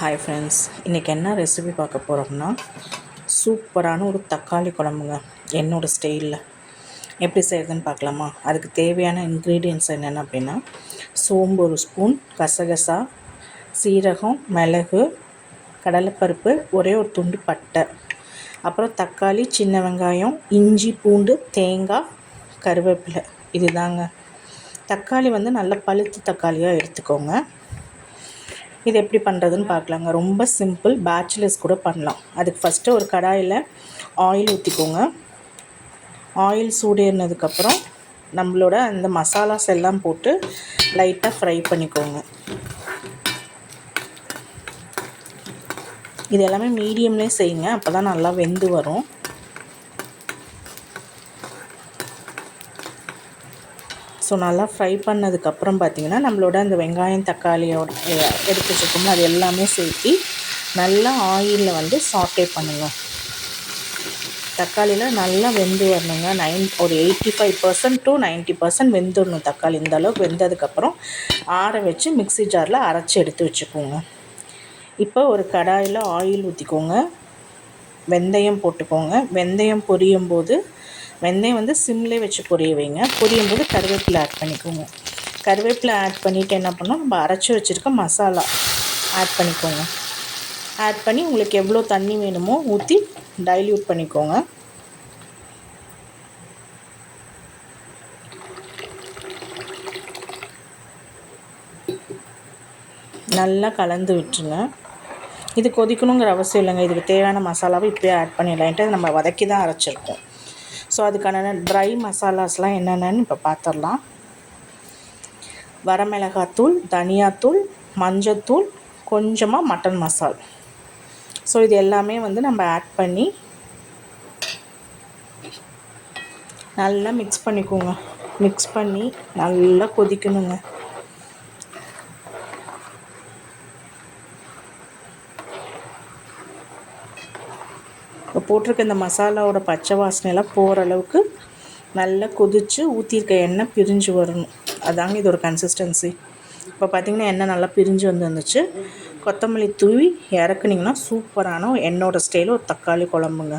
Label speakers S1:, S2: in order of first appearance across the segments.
S1: Hi friends இன்றைக்கி என்ன recipe பார்க்க போகிறோம்னா சூப்பரான ஒரு தக்காளி குழம்புங்க என்னோடய ஸ்டைலில் எப்படி செய்கிறதுன்னு பார்க்கலாமா? அதுக்கு தேவையான இன்க்ரீடியன்ஸ் என்னென்ன அப்படின்னா சோம்பு ஒரு ஸ்பூன் கசகசா சீரகம் மிளகு கடலைப்பருப்பு ஒரே ஒரு துண்டு பட்டை. அப்புறம் தக்காளி சின்ன வெங்காயம் இஞ்சி பூண்டு தேங்காய் கருவேப்பிலை. இதுதாங்க. தக்காளி வந்து நல்ல பழுத்து தக்காளியாக எடுத்துக்கோங்க. இது எப்படி பண்ணுறதுன்னு பார்க்கலாங்க. ரொம்ப சிம்பிள் பேச்சுலர்ஸ் கூட பண்ணலாம். அதுக்கு ஃபஸ்ட்டு ஒரு கடாயில் ஆயில் ஊற்றிக்கோங்க ஆயில் சூடேறினதுக்கப்புறம் நம்மளோட அந்த மசாலாஸ் எல்லாம் போட்டு லைட்டாக ஃப்ரை பண்ணிக்கோங்க. இது எல்லாமே மீடியம்லேயே செய்யுங்க. அப்போ தான் நல்லா வெந்து வரும். ஸோ நல்லா ஃப்ரை பண்ணதுக்கப்புறம் பார்த்திங்கன்னா நம்மளோட அந்த வெங்காயம் தக்காளியோட எடுத்து வச்சுக்கோங்க அது எல்லாமே சேர்த்து நல்லா ஆயிலில் வந்து சாட்டே பண்ணுங்கள் தக்காளியில் நல்லா வெந்து வரணுங்க. நைன் ஒரு eighty five percent to ninety percent வெந்துடணும் தக்காளி. இந்த அளவுக்கு வெந்ததுக்கப்புறம் ஆற வச்சு மிக்சி ஜாரில் அரைச்சி எடுத்து வச்சுக்கோங்க. இப்போ ஒரு கடாயில் ஆயில் ஊற்றிக்கோங்க வெந்தயம் போட்டுக்கோங்க. வெந்தயம் பொரியும் போது வெந்தயம் வந்து சிம்லேயே வச்சு பொரிய வைங்க. பொரியும் போது கருவேப்பிலை ஆட் பண்ணிக்கோங்க. கருவேப்பிலை ஆட் பண்ணிவிட்டு என்ன பண்ணோம் நம்ம அரைச்சி வச்சுருக்க மசாலா ஆட் பண்ணிக்கோங்க. ஆட் பண்ணி உங்களுக்கு எவ்வளோ தண்ணி வேணுமோ ஊற்றி டைல்யூட் பண்ணிக்கோங்க. நல்லா கலந்து விட்டுருங்க. இது கொதிக்கணுங்கிற அவசியம் இல்லைங்க. இதுக்கு தேவையான மசாலாவை இப்போயே ஆட் பண்ணிடலான்ட்டு நம்ம வதக்கி தான் அரைச்சிருக்கோம். ஸோ அதுக்கான ட்ரை மசாலாஸ்லாம் என்னென்னு இப்போ பார்த்துடலாம் வரமிளகாத்தூள் தனியாத்தூள் மஞ்சத்தூள் கொஞ்சமாக மட்டன் மசால் ஸோ இது எல்லாமே வந்து நம்ம ஆட் பண்ணி நல்லா மிக்ஸ் பண்ணிக்கோங்க. மிக்ஸ் பண்ணி நல்லா கொதிக்கணுங்க. இப்போ போட்டிருக்க இந்த மசாலாவோட பச்சை வாசனையெல்லாம் போகிற அளவுக்கு நல்லா கொதித்து ஊற்றிருக்க எண்ணெய் பிரிஞ்சு வரணும். அதாங்க இது ஒரு கன்சிஸ்டன்சி இப்போ பார்த்திங்கன்னா எண்ணெய் நல்லா பிரிஞ்சு வந்துருந்துச்சு. கொத்தமல்லி தூவி இறக்குனிங்கன்னா சூப்பரான என்னோடய ஸ்டைலில் ஒரு தக்காளி குழம்புங்க.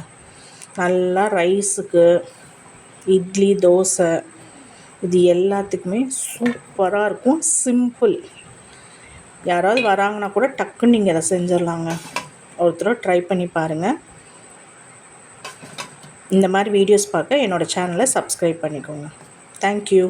S1: நல்லா ரைஸுக்கு இட்லி தோசை இது எல்லாத்துக்குமே சூப்பராக இருக்கும். சிம்பிள் யாராவது வராங்கன்னா கூட டக்குன்னு நீங்கள் இதை செஞ்சிடலாங்க. ஒருத்தர் ட்ரை பண்ணி பாருங்கள் இந்த மாதிரி வீடியோஸ் பார்க்க என்னோடய சேனலை சப்ஸ்கிரைப் பண்ணிக்கோங்க. தேங்க்யூ